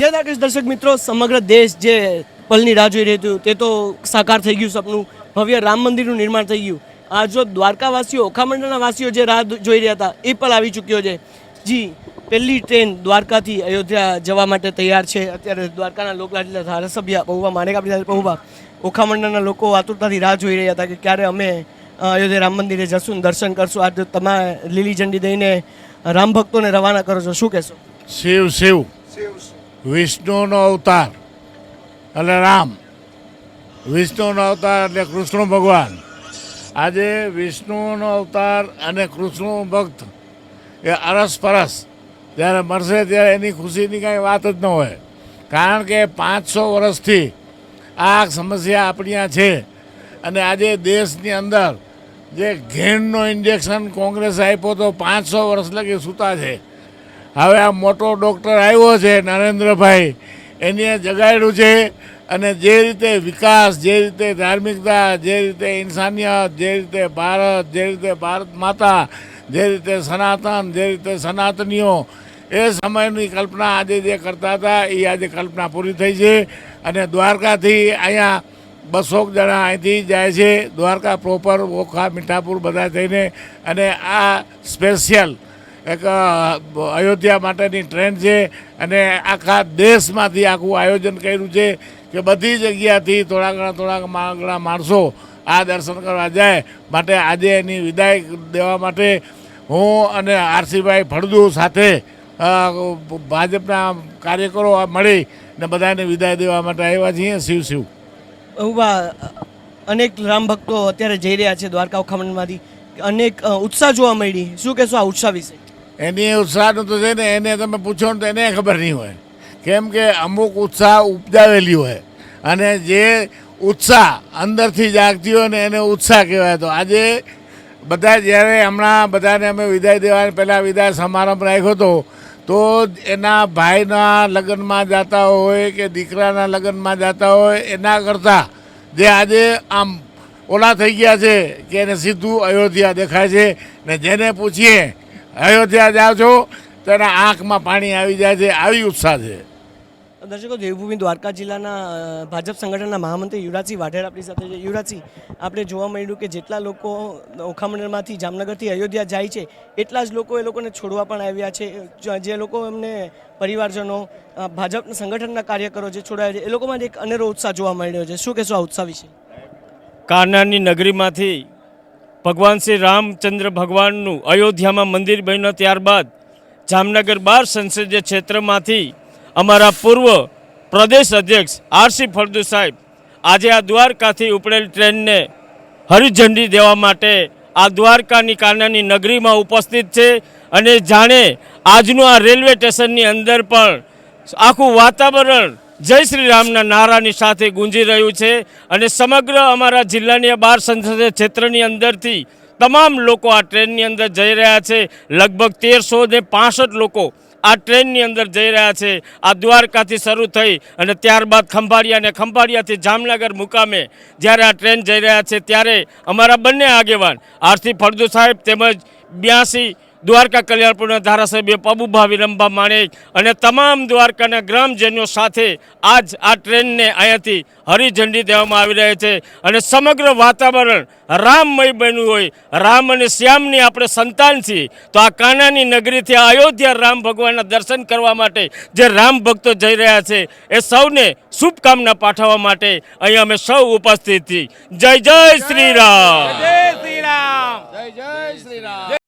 જે નાગેશ દર્શક મિત્રો સમગ્ર દેશ જે પલની રાહ જોઈ રહ્યું હતું તે તો સાકાર થઈ ગયું સપનું. ભવ્ય રામ મંદિરનું નિર્માણ થઈ ગયું. આ જો દ્વારકાવાસીઓ ઓખામંડળના વાસીઓ જે રાહ જોઈ રહ્યા હતા એ પણ આવી ચૂક્યો છે. જી પહેલી ટ્રેન દ્વારકાથી અયોધ્યા જવા માટે તૈયાર છે. અત્યારે દ્વારકાના લોકલાડીલા ધારાસભ્ય પહુવા માણેક આપણી સાથે પહુવા ઓખામંડળના લોકો આતુરતાથી રાહ જોઈ રહ્યા હતા કે ક્યારે અમે અયોધ્યા રામ મંદિરે જશું ને દર્શન કરશું. આજે તમે લીલી ઝંડી દઈને રામ ભક્તોને રવાના કરો છો. શું કહેશો? શિવ શિવ. વિષ્ણુનો અવતાર એટલે રામ. વિષ્ણુનો અવતાર એટલે કૃષ્ણ ભગવાન. આજે વિષ્ણુનો અવતાર અને કૃષ્ણ ભક્ત એ અરસ પરસ. જ્યારે મળશે ત્યારે એની ખુશીની કાંઈ વાત જ ન હોય. કારણ કે પાંચસો વર્ષથી આ સમસ્યા આપણી આ છે. અને આજે દેશની અંદર જે ઘેણનો ઇન્જેક્શન કોંગ્રેસે આપ્યો તો પાંચસો વર્ષ લગી સૂતા છે. હવે આ મોટો ડૉક્ટર આવ્યો છે નરેન્દ્રભાઈ. એને જગાડ્યું છે અને જે રીતે વિકાસ, જે રીતે ધાર્મિકતા, જે રીતે ઇન્સાનિયત, જે રીતે ભારત, જે રીતે ભારત માતા, જે રીતે સનાતન, જે રીતે સનાતનીઓ, એ સમયની કલ્પના આજે જે કરતા હતા, એ આજે કલ્પના પૂરી થઈ છે અને દ્વારકાથી અહીંયા બસોક જણા અહીંથી જાય છે. દ્વારકા પ્રોપર ઓખા, મીઠાપુર બધા થઈને અને આ સ્પેશિયલ એક અયોધ્યા માટેની ટ્રેન છે અને આખા દેશમાંથી આખું આયોજન કર્યું છે કે બધી જગ્યાથી થોડા ઘણા થોડા ઘણા માણસો આ દર્શન કરવા જાય. માટે આજે એની વિદાય દેવા માટે હું અને આરસીભાઈ ફળદુ સાથે ભાજપના કાર્યકરો મળી ને બધાને વિદાય દેવા માટે આવ્યા છીએ. શિવ શિવ. અનેક રામ ભક્તો અત્યારે જઈ રહ્યા છે દ્વારકા ખમણમાંથી અનેક ઉત્સાહ જોવા મળી. શું કહેશો આ ઉત્સાહ વિશે? એની ઉત્સાહનું તો છે ને, એને તમે પૂછો ને તો એને ખબર નહીં હોય. કેમ કે અમુક ઉત્સાહ ઉપજાવેલી હોય. અને જે ઉત્સાહ અંદરથી જાગતી હોય ને એને ઉત્સાહ કહેવાય. તો આજે બધા જ્યારે હમણાં બધાને અમે વિદાય દેવાની, પહેલાં વિદાય સમારંભ રાખ્યો હતો, તો એના ભાઈના લગ્નમાં જતા હોય કે દીકરાના લગ્નમાં જતા હોય, એના કરતાં જે આજે આમ ઓલા થઈ ગયા છે કે એને સીધું અયોધ્યા દેખાય છે. ને જેને પૂછીએ અયોધ્યા જાઓ છો તો એના આંખમાં પાણી આવી જાય છે આવી ઉત્સાહ છે. દર્શકો દેવભૂમિ દ્વારકા જિલ્લાના ભાજપ સંગઠનના મહામંત્રી યુવરાજસિંહ વાઢેર આપણી સાથે છે. યુવરાજસિંહ આપણે જોવા મળ્યું કે જેટલા લોકો ઓખામંડળમાંથી જામનગરથી અયોધ્યા જાય છે એટલા જ લોકો એ લોકોને છોડવા પણ આવ્યા છે. જે લોકો એમને પરિવારજનો ભાજપ સંગઠનના કાર્યકરો જે છોડાયા છે એ લોકોમાં એક અનેરો ઉત્સાહ જોવા મળ્યો છે. શું કહેશો આ ઉત્સાહ વિશે? કાનાની નગરીમાંથી ભગવાન શ્રી રામચંદ્ર ભગવાનનું અયોધ્યામાં મંદિર બન્યું ત્યારબાદ જામનગર બાર સંસદીય ક્ષેત્રમાંથી અમારા પૂર્વ પ્રદેશ અધ્યક્ષ આરસી ફળદુ સાહેબ આજે આ દ્વારકાથી ઉપડેલ ટ્રેનને હરિઝંડી દેવા માટે આ દ્વારકાની કાનાની નગરીમાં ઉપસ્થિત છે અને જાણે આજનું આ રેલવે સ્ટેશનની અંદર પણ આખું વાતાવરણ જય શ્રી રામના નારાની સાથે ગુંજી રહ્યું છે અને સમગ્ર અમારા જિલ્લાની બાર સંસદીય ક્ષેત્રની અંદરથી તમામ લોકો આ ટ્રેનની અંદર જઈ રહ્યા છે. લગભગ તેરસો ને પાસઠ લોકો આ ટ્રેનની અંદર જઈ રહ્યા છે. આ દ્વારકાથી શરૂ થઈ અને ત્યારબાદ ખંભાળિયા અને ખંભાળિયાથી જામનગર મુકામે જ્યારે આ ટ્રેન જઈ રહ્યા છે ત્યારે અમારા બંને આગેવાન આરસી ફળદુ સાહેબ તેમજ બ્યાસી દ્વારકા કલ્યાણપુરના ધારાસભ્ય પબુભા વિરંભા માણેક અને તમામ દ્વારકાના ગ્રામજનો સાથે આજ આ ટ્રેનને અહીંયાથી હરિઝંડી દેવામાં આવી રહી છે અને સમગ્ર વાતાવરણ રામમય બન્યું હોય રામ અને શ્યામની આપણે સંતાન છીએ તો આ કાનાની નગરીથી અયોધ્યા રામ ભગવાનના દર્શન કરવા માટે જે રામ ભક્તો જઈ રહ્યા છે એ સૌને શુભકામના પાઠવવા માટે અહીં અમે સૌ ઉપસ્થિત છીએ. જય જય શ્રી રામ. જય શ્રી રામ. જય જય શ્રી રામ.